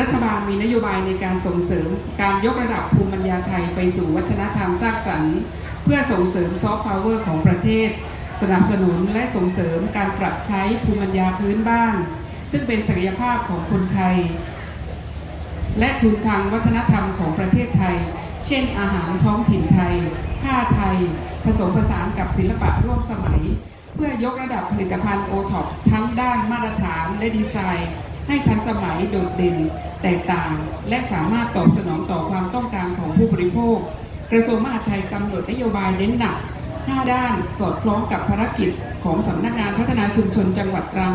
รัฐบาลมีนโยบายในการส่งเสริม การยกระดับภูมิปัญญาไทยไปสู่วัฒนธรรมสร้างสรรค์ เพื่อส่งเสริมซอฟต์พาวเวอร์ของประเทศ สนับสนุนและส่งเสริมการปรับใช้ภูมิปัญญาพื้นบ้าน ซึ่งเป็นศักยภาพของคนไทย และทุนทางวัฒนธรรมของประเทศไทย เช่น อาหารท้องถิ่นไทย ผ้าไทย ผสมผสานกับศิลปะร่วมสมัย เพื่อยกระดับผลิตภัณฑ์โอท็อปทั้งด้านมาตรฐานและดีไซน์ ให้ทันสมัยโดดเด่น แตกต่าง และสามารถตอบสนองต่อความต้องการของผู้บริโภค กระทรวงมหาดไทยกำหนดนโยบายเน้นหนัก 5 ด้านสอดคล้องกับภารกิจของสำนักงานพัฒนาชุมชนจังหวัดตรัง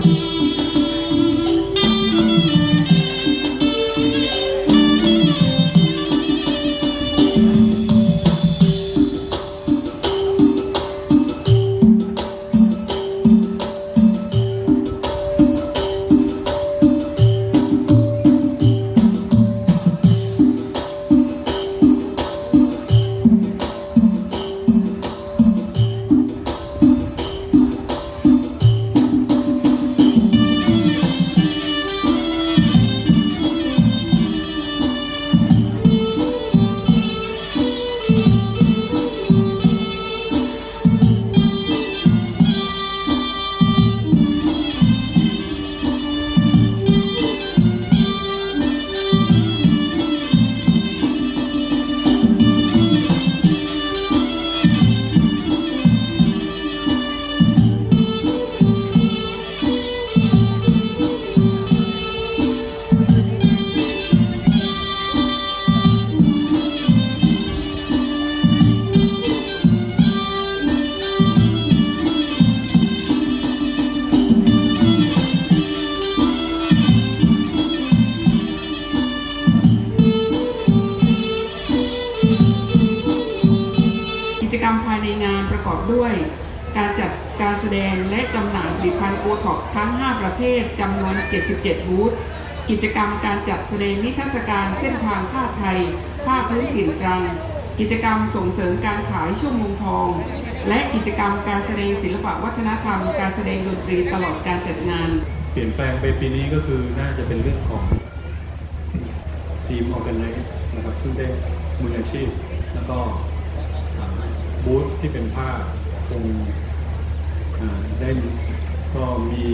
รรมภายในงานประกอบด้วย การจัดการแสดงและจำหน่ายผลิตภัณฑ์โอท็อปทั้ง 5 ประเภทจำนวน 77 บูธกิจกรรมการจัดแสดงนิทรรศการเส้นทางผ้าไทยผ้าพื้นถิ่นตรังกิจกรรมส่งเสริมการขายชั่วโมงทอง และกิจกรรมการแสดงศิลปะวัฒนธรรม การแสดงดนตรีตลอดการจัดงาน เปลี่ยนแปลงไปปีนี้ก็คือน่าจะเป็นเรื่องของทีมออ g แก i z e นะครับซึ่งได้มืออาชีพแล้วก็ บูธที่เป็นผ้าคงได้ก็มี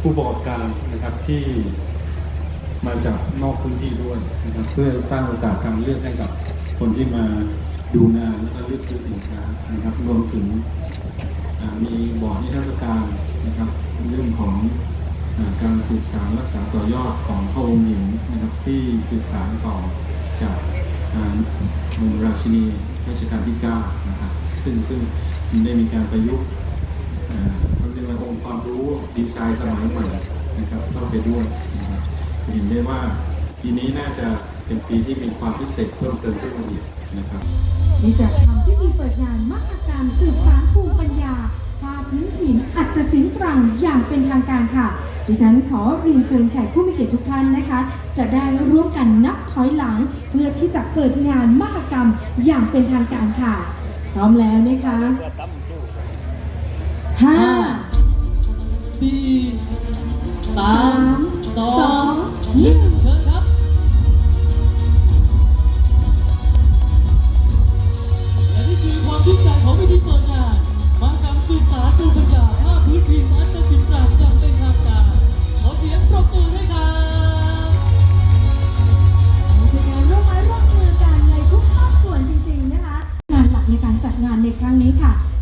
ผู้ประกอบการนะครับที่มาจากนอกพื้นที่ด้วยนะครับเพื่อสร้างโอกาสการเลือกให้กับคนที่มาดูงานแล้วก็เลือกซื้อสินค้านะครับ รวมถึงมีบอร์ดนิทรรศการนะครับ เรื่องของอการสืบสารรักษาต่อยอดของพระองค์หญิงนะครับที่สืบสารต่อจากอ่าองค์ราชินี รัชกาลที่9นะครับซึ่งซึ่งได้มีการประยุกต์อ่าเขาเรียกว่าองค์ความรู้ดีไซน์สมัยใหม่นะครับเข้าไปด้วยนะครับจะเห็นได้ว่าปีนี้น่าจะเป็นปีที่มีความพิเศษเพิ่มเติมขึ้นมาอีกนะครับที่จะทำพิธีเปิดงานมหกรรมสืบสารภูมิปัญญาภาพพื้นถิ่นอัตศิลป์ตรังอย่างเป็นทางการค่ะ ดิฉันขอเรียนเชิญแขกผู้มีเกียรติทุกท่านนะคะ จะได้ร่วมกันนับถอยหลัง เพื่อที่จะเปิดงานมหกรรมอย่างเป็นทางการค่ะ พร้อมแล้วนะคะห้าสี่สาสามมสอสองงหนึ่ง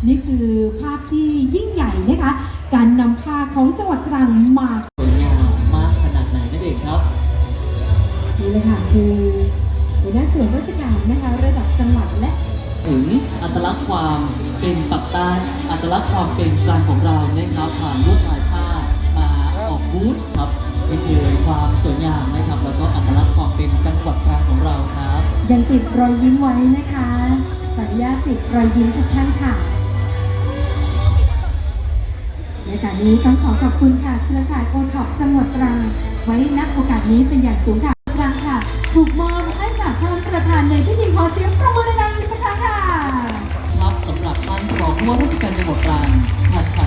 นี้ค่ะนี่คือภาพที่ยิ่งใหญ่นะคะ การนำผ้าของจังหวัดตรังมาสวยงามมากขนาดไหนนั่นเองครับนี่เลยค่ะคือหัวหน้าส่วนราชการนะคะระดับจังหวัดและถึงอัตลักษณ์ความเป็นปักใต้อัตลักษณ์ความเป็นกลางของเรานะครับผ่านลวดลายผ้ามาออกบูธครับนี่คือความสวยงามนะครับแล้วก็อัตลักษณ์ความเป็นจังหวัดตรังของเราครับ ยังติดรอยยิ้มไว้นะคะขออนุญาตติดรอยยิ้มทุกท่านค่ะ ในการนี้ต้องขอขอบคุณค่ะเครือข่ายโอท็อปจังหวัดตรัง ไว้นักโอกาสนี้เป็นอย่างสูงค่ะตรังค่ะ ถูกมอบให้กับท่านประธานในพิธีขอเสียงประมือดังๆอีกสักครั้งค่ะ ครับสำหรับท่านรองผู้ว่าราชการจังหวัดตรังท่าน